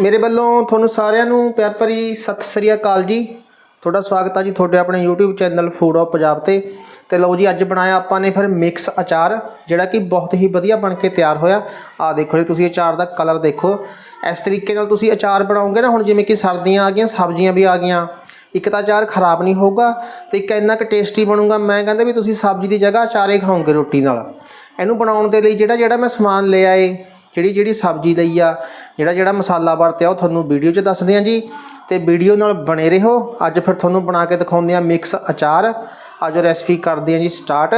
ਮੇਰੇ ਵੱਲੋਂ ਤੁਹਾਨੂੰ ਸਾਰਿਆਂ ਨੂੰ ਪਿਆਰ ਭਰੀ ਸਤਿ ਸ੍ਰੀ ਅਕਾਲ ਜੀ। ਤੁਹਾਡਾ ਸਵਾਗਤ ਹੈ ਜੀ ਤੁਹਾਡੇ ਆਪਣੇ YouTube channel food of Punjab ਤੇ। ਤੇ ਲਓ ਜੀ, ਅੱਜ ਬਣਾਇਆ ਆਪਾਂ ਨੇ ਫਿਰ ਮਿਕਸ ਅਚਾਰ, ਜਿਹੜਾ ਕਿ ਬਹੁਤ ਹੀ ਵਧੀਆ ਬਣ ਕੇ ਤਿਆਰ ਹੋਇਆ। ਆ ਦੇਖੋ ਜੀ, ਤੁਸੀਂ ਅਚਾਰ ਦਾ ਕਲਰ ਦੇਖੋ। ਇਸ ਤਰੀਕੇ ਨਾਲ ਤੁਸੀਂ ਅਚਾਰ ਬਣਾਉਂਗੇ ਨਾ, ਹੁਣ ਜਿਵੇਂ ਕਿ ਸਰਦੀਆਂ ਆ ਗਈਆਂ, ਸਬਜ਼ੀਆਂ ਵੀ ਆ ਗਈਆਂ। ਇੱਕ ਤਾਂ ਅਚਾਰ ਖਰਾਬ ਨਹੀਂ ਹੋਊਗਾ ਤੇ ਇੱਕ ਇੰਨਾ ਕੁ ਟੇਸਟੀ ਬਣੂਗਾ। ਮੈਂ ਕਹਿੰਦਾ ਵੀ ਤੁਸੀਂ ਸਬਜ਼ੀ ਦੀ ਜਗ੍ਹਾ ਅਚਾਰੇ ਖਾਓਗੇ ਰੋਟੀ ਨਾਲ। ਇਹਨੂੰ ਬਣਾਉਣ ਦੇ ਲਈ ਜਿਹੜਾ ਜਿਹੜਾ ਮੈਂ ਸਮਾਨ ਲਿਆ ਏ ਜਿਹੜੀ ਜਿਹੜੀ ਸਬਜ਼ੀ ਲਈ ਆ, ਜਿਹੜਾ ਜਿਹੜਾ ਮਸਾਲਾ ਵਰਤਿਆ ਉਹ ਤੁਹਾਨੂੰ ਵੀਡੀਓ 'ਚ ਦੱਸਦੇ ਆ ਜੀ। ਤੇ ਵੀਡੀਓ ਨਾਲ ਬਣੇ ਰਹੋ। ਅੱਜ ਫਿਰ ਤੁਹਾਨੂੰ ਬਣਾ ਕੇ ਦਿਖਾਉਂਦੇ ਆ ਮਿਕਸ ਅਚਾਰ। ਅੱਜ ਰੈਸਪੀ ਕਰਦੇ ਆ ਜੀ ਸਟਾਰਟ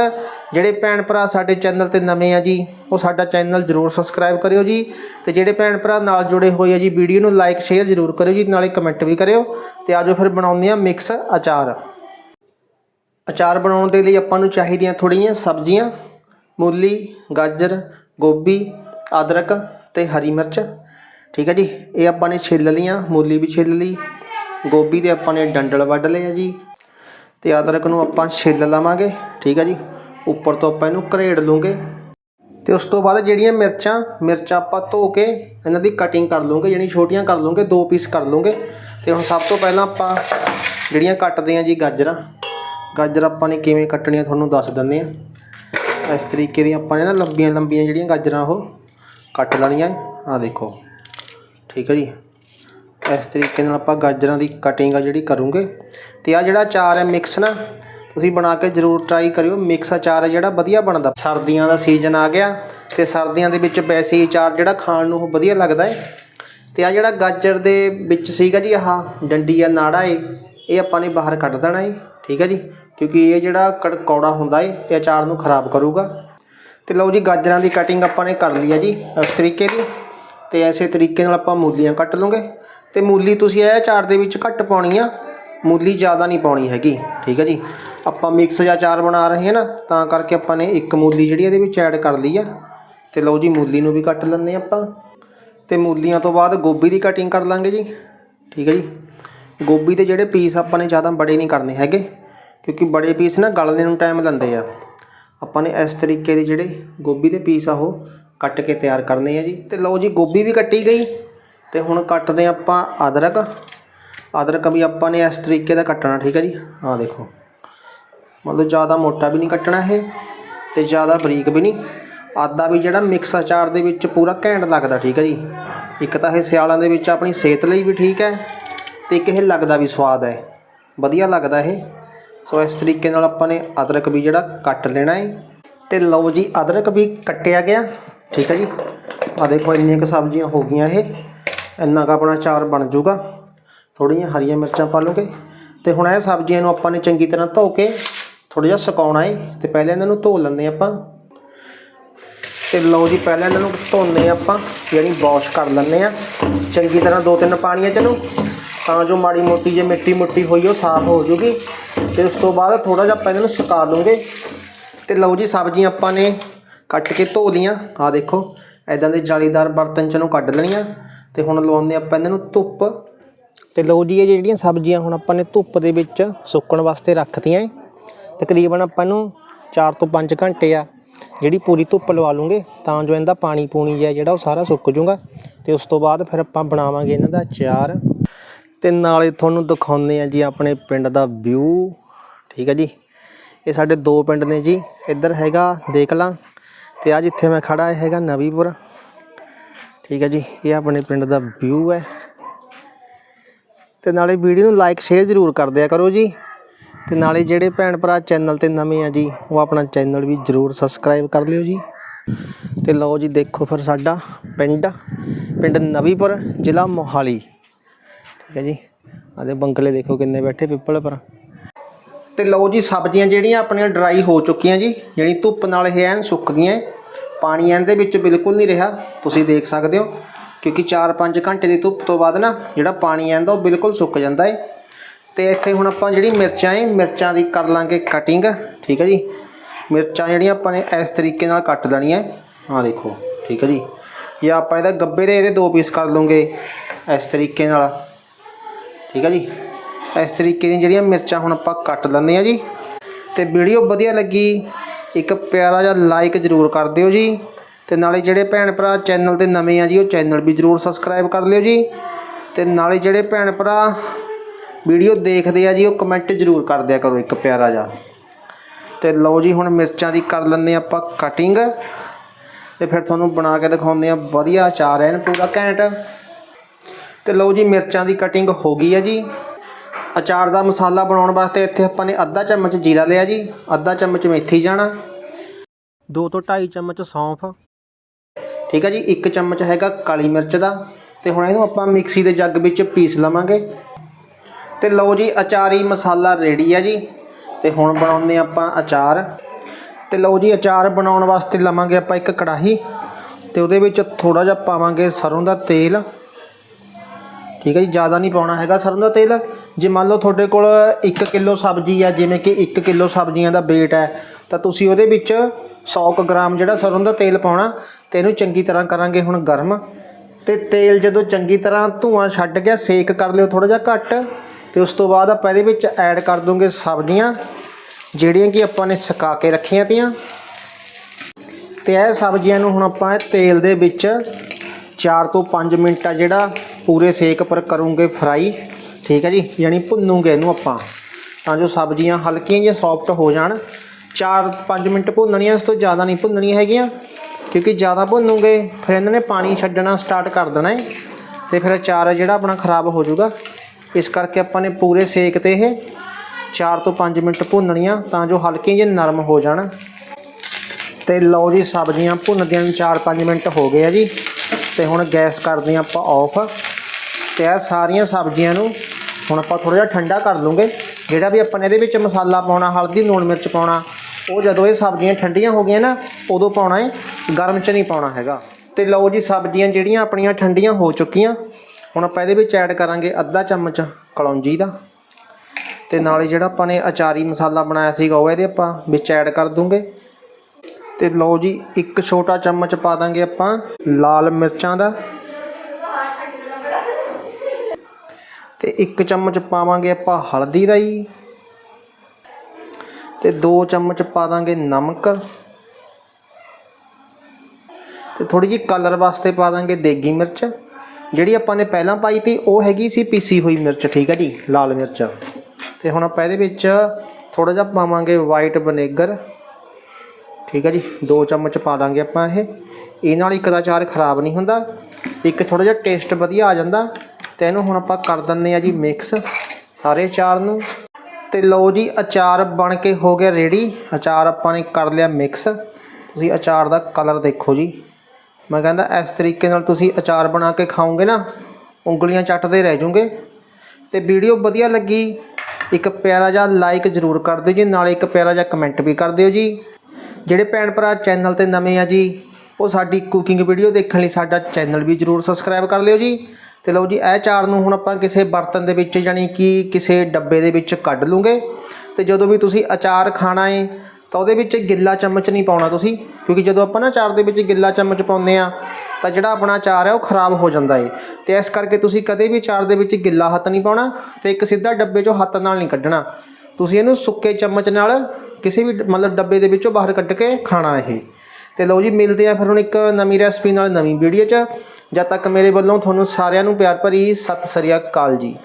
ਜਿਹੜੇ ਭੈਣ ਭਰਾ ਸਾਡੇ ਚੈਨਲ ਤੇ ਨਵੇਂ ਆ ਜੀ, ਉਹ ਸਾਡਾ ਚੈਨਲ ਜਰੂਰ ਸਬਸਕ੍ਰਾਈਬ ਕਰਿਓ ਜੀ। ਤੇ ਜਿਹੜੇ ਭੈਣ ਭਰਾ ਨਾਲ ਜੁੜੇ ਹੋਏ ਆ ਜੀ, ਵੀਡੀਓ ਨੂੰ ਲਾਈਕ ਸ਼ੇਅਰ ਜਰੂਰ ਕਰਿਓ ਜੀ, ਨਾਲੇ ਕਮੈਂਟ ਵੀ ਕਰਿਓ। ਤੇ ਆਜੋ ਫਿਰ ਬਣਾਉਂਦੇ ਆ ਮਿਕਸ ਅਚਾਰ। ਅਚਾਰ ਬਣਾਉਣ ਦੇ ਲਈ ਆਪਾਂ ਨੂੰ ਚਾਹੀਦੀਆਂ ਥੋੜ੍ਹੀਆਂ ਸਬਜ਼ੀਆਂ। ਮੂਲੀ, ਗਾਜਰ, ਗੋਭੀ ਅਦਰਕ ਤੇ ਹਰੀ ਮਿਰਚ। ਠੀਕ ਹੈ ਜੀ। ਇਹ ਆਪਾਂ ਨੇ ਛਿੱਲ ਲਈਆਂ, ਮੂਲੀ ਵੀ ਛਿੱਲ ਲਈ, ਗੋਭੀ ਦੇ ਆਪਾਂ ਨੇ ਡੰਡਲ ਵੱਢ ਲਏ ਆ ਜੀ। ਤੇ ਅਦਰਕ ਨੂੰ ਆਪਾਂ ਛਿੱਲ ਲਵਾਂਗੇ। ਠੀਕ ਹੈ ਜੀ। ਉੱਪਰ ਤੋਂ ਆਪਾਂ ਇਹਨੂੰ ਘਰੇੜ ਲੂੰਗੇ। ਤੇ ਉਸ ਤੋਂ ਬਾਅਦ ਜਿਹੜੀਆਂ ਮਿਰਚਾਂ ਮਿਰਚਾਂ ਆਪਾਂ ਧੋ ਕੇ ਇਹਨਾਂ ਦੀ ਕਟਿੰਗ ਕਰ ਲੂੰਗੇ, ਯਾਨੀ ਛੋਟੀਆਂ ਕਰ ਲੂੰਗੇ, ਦੋ ਪੀਸ ਕਰ ਲੂੰਗੇ। ਤੇ ਹੁਣ ਸਭ ਤੋਂ ਪਹਿਲਾਂ ਆਪਾਂ ਜਿਹੜੀਆਂ ਕੱਟਦੇ ਆ ਜੀ ਗਾਜਰਾਂ, ਗਾਜਰ ਆਪਾਂ ਨੇ ਕਿਵੇਂ ਕੱਟਣੀਆਂ ਤੁਹਾਨੂੰ ਦੱਸ ਦਿੰਦੇ ਆ। ਇਸ ਤਰੀਕੇ ਦੀਆਂ ਆਪਾਂ ਨੇ ਨਾ ਲੰਬੀਆਂ ਲੰਬੀਆਂ ਜਿਹੜੀਆਂ ਗਾਜਰਾਂ ਉਹ ਕੱਟ ਲੈਣੀਆਂ ਆ ਦੇਖੋ। ਠੀਕ ਹੈ ਜੀ। ਇਸ ਤਰੀਕੇ ਨਾਲ ਆਪਾਂ ਗਾਜਰਾਂ ਦੀ ਕਟਿੰਗ ਆ ਜਿਹੜੀ ਕਰੂੰਗੇ। ਤੇ ਆ ਜਿਹੜਾ ਅਚਾਰ ਹੈ ਮਿਕਸ ਨਾ, ਤੁਸੀਂ ਬਣਾ ਕੇ ਜ਼ਰੂਰ ਟਰਾਈ ਕਰਿਓ। ਮਿਕਸ ਅਚਾਰ ਹੈ ਜਿਹੜਾ ਵਧੀਆ ਬਣਦਾ। ਸਰਦੀਆਂ ਦਾ ਸੀਜ਼ਨ ਆ ਗਿਆ ਤੇ ਸਰਦੀਆਂ ਦੇ ਵਿੱਚ ਵੈਸੇ ਹੀ ਅਚਾਰ ਜਿਹੜਾ ਖਾਣ ਨੂੰ ਉਹ ਵਧੀਆ ਲੱਗਦਾ ਹੈ। ਤੇ ਆ ਜਿਹੜਾ ਗਾਜਰ ਦੇ ਵਿੱਚ ਸੀਗਾ ਜੀ, ਆਹ ਡੰਡੀ ਆ, ਨਾੜਾ ਏ, ਇਹ ਆਪਾਂ ਨੇ ਬਾਹਰ ਕੱਢ ਦੇਣਾ ਏ। ਠੀਕ ਹੈ ਜੀ। ਕਿਉਂਕਿ ਇਹ ਜਿਹੜਾ ਕੜਕੌੜਾ ਹੁੰਦਾ ਏ, ਇਹ ਅਚਾਰ ਨੂੰ ਖਰਾਬ ਕਰੂਗਾ। ਤੇ ਲਓ ਜੀ ਗਾਜਰਾਂ ਦੀ ਕਟਿੰਗ ਆਪਾਂ ਨੇ ਕਰ ਲਈ ਹੈ ਜੀ, ਇਸ ਤਰੀਕੇ ਦੀ। ਤੇ ਐਸੇ ਤਰੀਕੇ ਨਾਲ ਆਪਾਂ ਮੂਲੀਆਂ ਕੱਟ ਲਵਾਂਗੇ। ਤੇ ਮੂਲੀ ਤੁਸੀਂ ਇਹ ਚਾਰ ਦੇ ਵਿੱਚ ਘੱਟ ਪਾਉਣੀ ਆ, ਮੂਲੀ ਜ਼ਿਆਦਾ ਨਹੀਂ ਪਾਉਣੀ ਹੈਗੀ, ਠੀਕ ਹੈ ਜੀ। ਆਪਾਂ ਮਿਕਸ ਜਾਂ ਚਾਰ ਬਣਾ ਰਹੇ ਹਾਂ ਨਾ, ਤਾਂ ਕਰਕੇ ਆਪਾਂ ਨੇ ਇੱਕ ਮੂਲੀ ਜਿਹੜੀ ਇਹਦੇ ਵਿੱਚ ਐਡ ਕਰ ਲਈ ਆ। ਤੇ ਲਓ ਜੀ ਮੂਲੀ ਨੂੰ ਵੀ ਕੱਟ ਲੈਂਦੇ ਹਾਂ ਆਪਾਂ। ਤੇ ਮੂਲੀਆਂ ਤੋਂ ਬਾਅਦ ਗੋਭੀ ਦੀ ਕਟਿੰਗ ਕਰ ਲਾਂਗੇ ਜੀ, ਠੀਕ ਹੈ ਜੀ। ਗੋਭੀ ਦੇ ਜਿਹੜੇ ਪੀਸ ਆਪਾਂ ਨੇ ਜ਼ਿਆਦਾ ਬੜੇ ਨਹੀਂ ਕਰਨੇ ਹੈਗੇ, ਕਿਉਂਕਿ ਬੜੇ ਪੀਸ ਨਾ ਗਲਣੇ ਨੂੰ ਟਾਈਮ ਲੈਂਦੇ ਆ। ਆਪਾਂ ਨੇ ਇਸ ਤਰੀਕੇ ਦੇ ਜਿਹੜੇ ਗੋਭੀ ਦੇ ਪੀਸ ਆ ਉਹ ਕੱਟ ਕੇ ਤਿਆਰ ਕਰਨੇ ਆ ਜੀ। ਤੇ ਲਓ ਜੀ, ਗੋਭੀ ਵੀ ਕੱਟੀ ਗਈ। ਤੇ ਹੁਣ ਕੱਟਦੇ ਹਾਂ ਆਪਾਂ ਅਦਰਕ। ਅਦਰਕ ਵੀ ਆਪਾਂ ਨੇ ਇਸ ਤਰੀਕੇ ਦਾ ਕੱਟਣਾ, ਠੀਕ ਹੈ ਜੀ? ਆਹ ਦੇਖੋ। ਮਤਲਬ ਜ਼ਿਆਦਾ ਮੋਟਾ ਵੀ ਨਹੀਂ ਕੱਟਣਾ ਇਹ ਤੇ ਜ਼ਿਆਦਾ ਬਰੀਕ ਵੀ ਨਹੀਂ। ਆਦਾ ਵੀ ਜਿਹੜਾ ਮਿਕਸ ਅਚਾਰ ਦੇ ਵਿੱਚ ਪੂਰਾ ਘੈਂਟ ਲੱਗਦਾ, ਠੀਕ ਹੈ ਜੀ? ਇੱਕ ਤਾਂ ਇਹ ਸਿਆਲਾਂ ਦੇ ਵਿੱਚ ਆਪਣੀ ਸਿਹਤ ਲਈ ਵੀ ਠੀਕ ਹੈ ਤੇ ਇੱਕ ਇਹ ਲੱਗਦਾ ਵੀ ਸਵਾਦ ਹੈ। ਵਧੀਆ ਲੱਗਦਾ ਇਹ। ਸੋ ਇਸ ਤਰੀਕੇ ਨਾਲ ਆਪਾਂ ਨੇ ਅਦਰਕ ਵੀ ਜਿਹੜਾ ਕੱਟ ਲੈਣਾ ਹੈ ਤੇ ਲਓ ਜੀ, ਅਦਰਕ ਵੀ ਕੱਟਿਆ ਗਿਆ। ਠੀਕ ਹੈ ਜੀ। ਆ ਦੇਖੋ, ਇੰਨੀਆਂ ਕੁ ਸਬਜ਼ੀਆਂ ਹੋ ਗਈਆਂ ਇਹ। ਇੰਨਾ ਕੁ ਆਪਣਾ ਚਾਰ ਬਣ ਜਾਊਗਾ। ਥੋੜ੍ਹੀਆਂ ਹਰੀਆਂ ਮਿਰਚਾਂ ਪਾ ਲਓਗੇ। ਤੇ ਹੁਣ ਇਹ ਸਬਜ਼ੀਆਂ ਨੂੰ ਆਪਾਂ ਨੇ ਚੰਗੀ ਤਰ੍ਹਾਂ ਧੋ ਕੇ ਥੋੜ੍ਹਾ ਜਿਹਾ ਸੁਕਾਉਣਾ ਹੈ ਤੇ ਪਹਿਲਾਂ ਇਹਨਾਂ ਨੂੰ ਧੋ ਲੈਂਦੇ ਆਪਾਂ। ਤੇ ਲਓ ਜੀ, ਪਹਿਲਾਂ ਇਹਨਾਂ ਨੂੰ ਧੋਨੇ ਆਪਾਂ। ਯਾਨੀ ਵਾਸ਼ ਕਰ ਲੈਂਦੇ ਆ ਚੰਗੀ ਤਰ੍ਹਾਂ ਦੋ ਤਿੰਨ ਪਾਣੀਆਂ ਚ ਨੂੰ ਤਾਂ ਜੋ ਮਾੜੀ ਮੋਟੀ ਜੇ ਮਿੱਟੀ ਮੁੱਟੀ ਹੋਈ ਉਹ ਸਾਫ਼ ਹੋ ਜੂਗੀ। ਤੇ ਉਸ ਤੋਂ ਬਾਅਦ ਥੋੜਾ ਜਿਹਾ ਆਪਾਂ ਇਹਨਾਂ ਨੂੰ ਸੁਕਾ ਲਵਾਂਗੇ ਤੇ ਲਓ ਜੀ ਸਬਜ਼ੀਆਂ ਆਪਾਂ ਨੇ ਕੱਟ ਕੇ ਧੋ ਲੀਆਂ। ਆ ਦੇਖੋ ਐਦਾਂ ਦੇ ਜਾਲੀਦਾਰ ਬਰਤਨ ਚ ਨੂੰ ਕੱਢ ਲੈਣੀਆਂ। ਤੇ ਹੁਣ ਲਵਾਉਂਦੇ ਆਪਾਂ ਇਹਨਾਂ ਨੂੰ ਧੁੱਪ। ਤੇ ਲਓ ਜੀ ਇਹ ਜਿਹੜੀਆਂ ਸਬਜ਼ੀਆਂ ਹੁਣ ਆਪਾਂ ਨੇ ਧੁੱਪ ਦੇ ਵਿੱਚ ਸੁੱਕਣ ਵਾਸਤੇ ਰੱਖਤੀਆਂ ਏ। ਤਕਰੀਬਨ ਆਪਾਂ ਨੂੰ 4 ਤੋਂ 5 ਘੰਟੇ ਆ ਜਿਹੜੀ ਪੂਰੀ ਧੁੱਪ ਲਵਾ ਲੂੰਗੇ। ਤਾਂ ਜੋ ਇਹਦਾ ਪਾਣੀ ਪੂਣੀ ਜਿਹਾ ਜਿਹੜਾ ਉਹ ਸਾਰਾ ਸੁੱਕ ਜਾਊਗਾ ਤੇ ਉਸ ਤੋਂ ਬਾਅਦ ਫਿਰ ਆਪਾਂ ਬਣਾਵਾਂਗੇ ਇਹਨਾਂ ਦਾ ਅਚਾਰ। ਤੇ ਨਾਲੇ ਤੁਹਾਨੂੰ ਦਿਖਾਉਂਦੇ ਆ ਜੀ ਆਪਣੇ ਪਿੰਡ ਦਾ ਵਿਊ ਠੀਕ ਹੈ ਜੀ। ਇਹ ਸਾਡੇ ਦੋ ਪਿੰਡ ਨੇ ਜੀ। ਇੱਧਰ ਹੈਗਾ, ਦੇਖ ਲਾਂ। ਤੇ ਆ ਜਿੱਥੇ ਮੈਂ ਖੜਾ ਇਹ ਹੈਗਾ ਨਵੀਪੁਰ। ਠੀਕ ਹੈ ਜੀ। ਇਹ ਆਪਣੇ ਪਿੰਡ ਦਾ ਵਿਊ ਹੈ। ਤੇ ਨਾਲੇ ਵੀਡੀਓ ਨੂੰ ਲਾਈਕ ਸ਼ੇਅਰ ਜ਼ਰੂਰ ਕਰ ਦਿਆ ਕਰੋ ਜੀ। ਤੇ ਨਾਲੇ ਜਿਹੜੇ ਭੈਣ ਭਰਾ ਚੈਨਲ ਤੇ ਨਵੇਂ ਆ ਜੀ, ਉਹ ਆਪਣਾ ਚੈਨਲ ਵੀ ਜ਼ਰੂਰ ਸਬਸਕ੍ਰਾਈਬ ਕਰ ਲਿਓ ਜੀ। ਤੇ ਲਓ ਜੀ, ਦੇਖੋ ਫਿਰ ਸਾਡਾ ਪਿੰਡ। ਪਿੰਡ ਨਵੀਪੁਰ, ਜ਼ਿਲ੍ਹਾ ਮੋਹਾਲੀ। ਠੀਕ ਹੈ ਜੀ। ਆਦੇ ਬੰਗਲੇ ਦੇਖੋ ਕਿੰਨੇ ਬੈਠੇ ਪਿੱਪਲ ਪਰ। ਤੇ ਲਓ ਜੀ, ਸਬਜ਼ੀਆਂ ਜਿਹੜੀਆਂ ਆਪਣੀਆਂ ਡਰਾਈ ਹੋ ਚੁੱਕੀਆਂ ਜੀ ਜਿਹੜੀ ਧੁੱਪ ਨਾਲ ਇਹ ਐਨ ਸੁੱਕ ਗਈਆਂ ਏ। ਪਾਣੀ ਇਹਦੇ ਵਿੱਚ ਬਿਲਕੁਲ ਨਹੀਂ ਰਿਹਾ, ਤੁਸੀਂ ਦੇਖ ਸਕਦੇ ਹੋ, ਕਿਉਂਕਿ 4-5 ਘੰਟੇ ਦੀ ਧੁੱਪ ਤੋਂ ਬਾਅਦ ਨਾ ਜਿਹੜਾ ਪਾਣੀ ਆਂਦਾ ਉਹ ਬਿਲਕੁਲ ਸੁੱਕ ਜਾਂਦਾ ਏ ਤੇ ਇੱਥੇ ਹੁਣ ਆਪਾਂ ਜਿਹੜੀ ਮਿਰਚਾਂ ਏ ਮਿਰਚਾਂ ਦੀ ਕਰ ਲਾਂਗੇ ਕਟਿੰਗ ਠੀਕ ਹੈ ਜੀ। ਮਿਰਚਾਂ ਜਿਹੜੀਆਂ ਆਪਾਂ ਨੇ ਇਸ ਤਰੀਕੇ ਨਾਲ ਕੱਟ ਲੈਣੀਆਂ ਆਹ ਦੇਖੋ, ਠੀਕ ਹੈ ਜੀ। ਜਾਂ ਆਪਾਂ ਇਹਦਾ ਗੱਬੇ ਦੇ ਇਹਦੇ ਦੋ ਪੀਸ ਕਰ ਲਵਾਂਗੇ, ਇਸ ਤਰੀਕੇ ਨਾਲ। ਠੀਕ ਹੈ ਜੀ। ਇਸ ਤਰੀਕੇ ਦੀਆਂ ਜਿਹੜੀਆਂ ਮਿਰਚਾਂ ਹੁਣ ਆਪਾਂ ਕੱਟ ਲੈਂਦੇ ਆ ਜੀ। ਤੇ ਵੀਡੀਓ ਵਧੀਆ ਲੱਗੀ, ਇੱਕ ਪਿਆਰਾ ਜਿਹਾ ਲਾਈਕ ਜ਼ਰੂਰ ਕਰ ਦਿਓ ਜੀ। ਤੇ ਨਾਲੇ ਜਿਹੜੇ ਭੈਣ ਭਰਾ ਚੈਨਲ ਤੇ ਨਵੇਂ ਆ ਜੀ, ਉਹ ਚੈਨਲ ਵੀ ਜਰੂਰ ਸਬਸਕ੍ਰਾਈਬ ਕਰ ਲਿਓ ਜੀ। ਤੇ ਨਾਲੇ ਜਿਹੜੇ ਭੈਣ ਭਰਾ ਵੀਡੀਓ ਦੇਖਦੇ ਆ ਜੀ, ਉਹ ਕਮੈਂਟ ਜਰੂਰ ਕਰ ਦਿਆ ਕਰੋ ਇੱਕ ਪਿਆਰਾ ਜਿਹਾ। ਤੇ ਲਓ ਜੀ, ਹੁਣ ਮਿਰਚਾਂ ਦੀ ਕਰ ਲੈਂਦੇ ਹਾਂ ਆਪਾਂ ਕਟਿੰਗ ਤੇ ਫਿਰ ਤੁਹਾਨੂੰ ਬਣਾ ਕੇ ਦਿਖਾਉਂਦੇ ਆ ਵਧੀਆ ਅਚਾਰ ਐਨ ਪੂਰਾ ਘੈਂਟ। ਤੇ ਲਓ ਜੀ, ਮਿਰਚਾਂ ਦੀ ਕਟਿੰਗ ਹੋ ਗਈ ਹੈ ਜੀ। ਅਚਾਰ ਦਾ ਮਸਾਲਾ ਬਣਾਉਣ ਵਾਸਤੇ ਇੱਥੇ ਆਪਾਂ ਨੇ ਅੱਧਾ ਚਮਚ ਜੀਰਾ ਲਿਆ ਜੀ, ਅੱਧਾ ਚਮਚ ਮੇਥੀ ਜਾਣਾ 2 ਤੋਂ 2.5 ਚਮਚ ਸੌਂਫ, ਠੀਕ ਹੈ ਜੀ 1 ਚਮਚ ਹੈਗਾ ਕਾਲੀ ਮਿਰਚ ਦਾ, ਤੇ ਹੁਣ ਇਹਨੂੰ ਆਪਾਂ ਮਿਕਸੀ ਦੇ ਜੱਗ ਵਿੱਚ ਪੀਸ ਲਵਾਂਗੇ। ਤੇ ਲਓ ਜੀ, ਅਚਾਰੀ ਮਸਾਲਾ ਰੈਡੀ ਹੈ ਜੀ, ਤੇ ਹੁਣ ਬਣਾਉਂਦੇ ਆਪਾਂ ਅਚਾਰ। ਤੇ ਲਓ ਜੀ, ਅਚਾਰ ਬਣਾਉਣ ਵਾਸਤੇ ਲਵਾਂਗੇ ਆਪਾਂ ਇੱਕ ਕੜਾਹੀ, ਤੇ ਉਹਦੇ ਵਿੱਚ ਥੋੜਾ ਜਿਹਾ ਪਾਵਾਂਗੇ ਸਰੋਂ ਦਾ ਤੇਲ ਠੀਕ ਹੈ ਜੀ, ਜ਼ਿਆਦਾ ਨਹੀਂ ਪਾਉਣਾ ਹੈਗਾ ਸਰੋਂ ਦਾ ਤੇਲ। ਜੇ ਮੰਨ ਲਓ ਤੁਹਾਡੇ ਕੋਲ 1 ਕਿਲੋ ਸਬਜ਼ੀ ਆ, ਜਿਵੇਂ ਕਿ 1 ਕਿਲੋ ਸਬਜ਼ੀਆਂ ਦਾ weight ਹੈ, ਤਾਂ ਤੁਸੀਂ ਉਹਦੇ ਵਿੱਚ 100 ਕੁ ਗ੍ਰਾਮ ਜਿਹੜਾ ਸਰੋਂ ਦਾ ਤੇਲ ਪਾਉਣਾ, ਤੇ ਇਹਨੂੰ ਚੰਗੀ ਤਰ੍ਹਾਂ ਕਰਾਂਗੇ ਹੁਣ ਗਰਮ। ਤੇ ਤੇਲ ਜਦੋਂ ਚੰਗੀ ਤਰ੍ਹਾਂ ਧੂਆਂ ਛੱਡ ਗਿਆ, ਸੇਕ ਕਰ ਲਿਓ ਥੋੜਾ ਜਿਹਾ ਘੱਟ, ਤੇ ਉਸ ਤੋਂ ਬਾਅਦ ਆਪਾਂ ਇਹਦੇ ਵਿੱਚ ਐਡ ਕਰ ਦੂੰਗੇ ਸਬਜ਼ੀਆਂ, ਜਿਹੜੀਆਂ ਕਿ ਆਪਾਂ ਨੇ ਸੁਕਾ ਕੇ ਰੱਖੀਆਂ ਤੀਆਂ। ਤੇ ਇਹ ਸਬਜ਼ੀਆਂ ਨੂੰ ਹੁਣ ਆਪਾਂ ਇਹ ਤੇਲ ਦੇ ਵਿੱਚ 4 ਤੋਂ 5 ਮਿੰਟ ਆ ਜਿਹੜਾ ਪੂਰੇ ਸੇਕ ਪਰ ਕਰੂੰਗੇ ਫਰਾਈ, ਠੀਕ ਹੈ ਜੀ, ਯਾਨੀ ਭੁੰਨੂਗੇ ਇਹਨੂੰ ਆਪਾਂ। ਤਾਂ ਜੋ ਸਬਜ਼ੀਆਂ ਹਲਕੀਆਂ ਜਿਹੀਆਂ ਸੌਫਟ ਹੋ ਜਾਣ। 4-5 ਮਿੰਟ ਭੁੰਨਣੀਆਂ, ਇਸ ਤੋਂ ਜ਼ਿਆਦਾ ਨਹੀਂ ਭੁੰਨਣੀਆਂ ਹੈਗੀਆਂ, ਕਿਉਂਕਿ ਜ਼ਿਆਦਾ ਭੁੰਨੂਗੇ, ਫਿਰ ਇਹਨਾਂ ਨੇ ਪਾਣੀ ਛੱਡਣਾ ਸਟਾਰਟ ਕਰ ਦੇਣਾ ਹੈ। ਤੇ ਫਿਰ ਅਚਾਰ ਜਿਹੜਾ ਆਪਣਾ ਖਰਾਬ ਹੋ ਜਾਊਗਾ, ਇਸ ਕਰਕੇ ਆਪਾਂ ਨੇ ਪੂਰੇ ਸੇਕ ਤੇ ਇਹ 4 ਤੋਂ 5 ਮਿੰਟ ਭੁੰਨਣੀਆਂ, ਤਾਂ ਜੋ ਹਲਕੀਆਂ ਜਿਹੀਆਂ ਨਰਮ ਹੋ ਜਾਣ। ਤੇ ਲਓ ਜੀ, ਸਬਜ਼ੀਆਂ ਭੁੰਨਦਿਆਂ ਨੂੰ 4-5 ਮਿੰਟ ਹੋ ਗਏ ਆ ਜੀ। ਤੇ ਹੁਣ ਗੈਸ ਕਰਦੇ ਹਾਂ ਆਪਾਂ ਆਫ ਤੇ ਇਹ ਸਾਰੀਆਂ ਸਬਜ਼ੀਆਂ ਨੂੰ ਹੁਣ ਆਪਾਂ ਥੋੜਾ ਜਿਹਾ ਠੰਡਾ ਕਰ ਲੂੰਗੇ। ਜਿਹੜਾ ਵੀ ਆਪਾਂ ਨੇ ਇਹਦੇ ਵਿੱਚ ਮਸਾਲਾ ਪਾਉਣਾ, ਹਲਦੀ, ਲੂਣ ਮਿਰਚ ਪਾਉਣਾ, ਉਹ ਜਦੋਂ ਇਹ ਸਬਜ਼ੀਆਂ ਠੰਡੀਆਂ ਹੋ ਗਈਆਂ ਨਾ, ਉਦੋਂ ਪਾਉਣਾ ਹੈ ਗਰਮ 'ਚ ਨਹੀਂ ਪਾਉਣਾ ਹੈਗਾ। ਤੇ ਲਓ ਜੀ, ਸਬਜ਼ੀਆਂ ਜਿਹੜੀਆਂ ਆਪਣੀਆਂ ਠੰਡੀਆਂ ਹੋ ਚੁੱਕੀਆਂ, ਹੁਣ ਆਪਾਂ ਇਹਦੇ ਵਿੱਚ ਐਡ ਕਰਾਂਗੇ ਅੱਧਾ ਚਮਚ ਕਲੌਂਜੀ ਦਾ। ਤੇ ਨਾਲੇ ਜਿਹੜਾ ਆਪਾਂ ਨੇ ਅਚਾਰੀ ਮਸਾਲਾ ਬਣਾਇਆ ਸੀਗਾ, ਉਹ ਇਹਦੇ ਆਪਾਂ ਵਿੱਚ ਐਡ ਕਰ ਦੂੰਗੇ। ਤੇ ਲਓ ਜੀ, ਇੱਕ ਛੋਟਾ ਚਮਚ ਪਾ ਦਾਂਗੇ ਆਪਾਂ ਲਾਲ ਮਿਰਚਾਂ ਦਾ। ਤੇ ਇੱਕ ਚਮਚ ਪਾਵਾਂਗੇ ਆਪਾਂ ਹਲਦੀ ਦਾ ਜੀ ਤੇ 2 ਚਮਚ ਪਾ ਦਾਂਗੇ ਨਮਕ। ਤੇ ਥੋੜੀ ਜਿਹੀ ਕਲਰ ਵਾਸਤੇ ਪਾ ਦਾਂਗੇ ਦੇਗੀ ਮਿਰਚ। ਜਿਹੜੀ ਆਪਾਂ ਨੇ ਪਹਿਲਾਂ ਪਾਈ ਤੀ, ਉਹ ਹੈਗੀ ਸੀ ਪੀਸੀ ਹੋਈ ਮਿਰਚ, ਠੀਕ ਹੈ ਜੀ, ਲਾਲ ਮਿਰਚ। ਤੇ ਹੁਣ ਆਪਾਂ ਇਹਦੇ ਵਿੱਚ ਥੋੜਾ ਜਿਹਾ ਪਾਵਾਂਗੇ ਵਾਈਟ ਵਿਨੇਗਰ ਠੀਕ ਹੈ ਜੀ 2 ਚਮਚ ਪਾ ਦਾਂਗੇ ਆਪਾਂ ਇਹ। ਇਹ ਨਾਲ ਇੱਕ ਦਾ ਚਾਰ ਖਰਾਬ ਨਹੀਂ ਹੁੰਦਾ। ਇੱਕ ਥੋੜਾ ਜਿਹਾ ਟੇਸਟ ਵਧੀਆ ਆ ਜਾਂਦਾ। ਤੇ ਇਹਨੂੰ ਹੁਣ ਆਪਾਂ ਕਰ ਦਿੰਨੇ ਆ ਜੀ ਮਿਕਸ ਸਾਰੇ ਅਚਾਰ ਨੂੰ। ਤੇ ਲਓ ਜੀ ਅਚਾਰ ਬਣ ਕੇ ਹੋ ਗਿਆ ਰੈਡੀ ਅਚਾਰ ਆਪਾਂ ਨੇ ਕਰ ਲਿਆ ਮਿਕਸ ਤੁਸੀਂ ਅਚਾਰ ਦਾ ਕਲਰ ਦੇਖੋ ਜੀ। ਮੈਂ ਕਹਿੰਦਾ ਇਸ ਤਰੀਕੇ ਨਾਲ ਤੁਸੀਂ ਅਚਾਰ ਬਣਾ ਕੇ ਖਾਓਗੇ ਨਾ, ਉਂਗਲੀਆਂ ਚੱਟਦੇ ਰਹਿ ਜਾਓਗੇ। ਤੇ ਵੀਡੀਓ ਵਧੀਆ ਲੱਗੀ, ਇੱਕ ਪਿਆਰਾ ਜਿਹਾ ਲਾਈਕ ਜ਼ਰੂਰ ਕਰ ਦਿਓ ਜੀ, ਨਾਲੇ ਇੱਕ ਪਿਆਰਾ ਜਿਹਾ ਕਮੈਂਟ ਵੀ ਕਰ ਦਿਓ ਜੀ। ਜਿਹੜੇ ਭੈਣ ਭਰਾ ਚੈਨਲ ਤੇ ਨਵੇਂ ਆ ਜੀ, ਉਹ ਸਾਡੀ ਕੁਕਿੰਗ ਵੀਡੀਓ ਦੇਖਣ ਲਈ ਸਾਡਾ ਚੈਨਲ ਵੀ ਜਰੂਰ ਸਬਸਕ੍ਰਾਈਬ ਕਰ ਲਿਓ ਜੀ। ਤੇ ਲਓ ਜੀ, ਇਹ ਚਾਰ ਨੂੰ ਹੁਣ ਆਪਾਂ ਕਿਸੇ ਬਰਤਨ ਦੇ ਵਿੱਚ ਯਾਨੀ ਕਿ ਕਿਸੇ ਡੱਬੇ ਦੇ ਵਿੱਚ ਕੱਢ ਲੂੰਗੇ। ਤੇ ਜਦੋਂ ਵੀ ਤੁਸੀਂ ਅਚਾਰ ਖਾਣਾ ਏ, ਤਾਂ ਉਹਦੇ ਵਿੱਚ ਗਿੱਲਾ ਚਮਚ ਨਹੀਂ ਪਾਉਣਾ ਤੁਸੀਂ, ਕਿਉਂਕਿ ਜਦੋਂ ਆਪਾਂ ਨਾ ਚਾਰ ਦੇ ਵਿੱਚ ਗਿੱਲਾ ਚਮਚ ਪਾਉਂਦੇ ਆ ਤਾਂ ਜਿਹੜਾ ਆਪਣਾ ਅਚਾਰ ਹੈ ਉਹ ਖਰਾਬ ਹੋ ਜਾਂਦਾ ਏ। ਤੇ ਇਸ ਕਰਕੇ ਤੁਸੀਂ ਕਦੇ ਵੀ ਅਚਾਰ ਦੇ ਵਿੱਚ ਗਿੱਲਾ ਹੱਥ ਨਹੀਂ ਪਾਉਣਾ ਤੇ ਇੱਕ ਸਿੱਧਾ ਡੱਬੇ 'ਚੋਂ ਹੱਥ ਨਾਲ ਨਹੀਂ ਕੱਢਣਾ। ਤੁਸੀਂ ਇਹਨੂੰ ਸੁੱਕੇ ਚਮਚ ਨਾਲ ਕਿਸੇ ਵੀ ਮਤਲਬ ਡੱਬੇ ਦੇ ਵਿੱਚੋਂ ਬਾਹਰ ਕੱਢ ਕੇ ਖਾਣਾ ਇਹ। ਤੇ ਲਓ ਜੀ, ਮਿਲਦੇ ਆ ਫਿਰ ਹੁਣ ਇੱਕ ਨਵੀਂ ਰੈਸਪੀ ਨਾਲ ਨਵੀਂ ਵੀਡੀਓ 'ਚ। ਜਦ ਤੱਕ ਮੇਰੇ ਵੱਲੋਂ ਤੁਹਾਨੂੰ ਸਾਰਿਆਂ ਨੂੰ ਪਿਆਰ ਭਰੀ ਸਤਿ ਸ੍ਰੀ ਅਕਾਲ ਜੀ।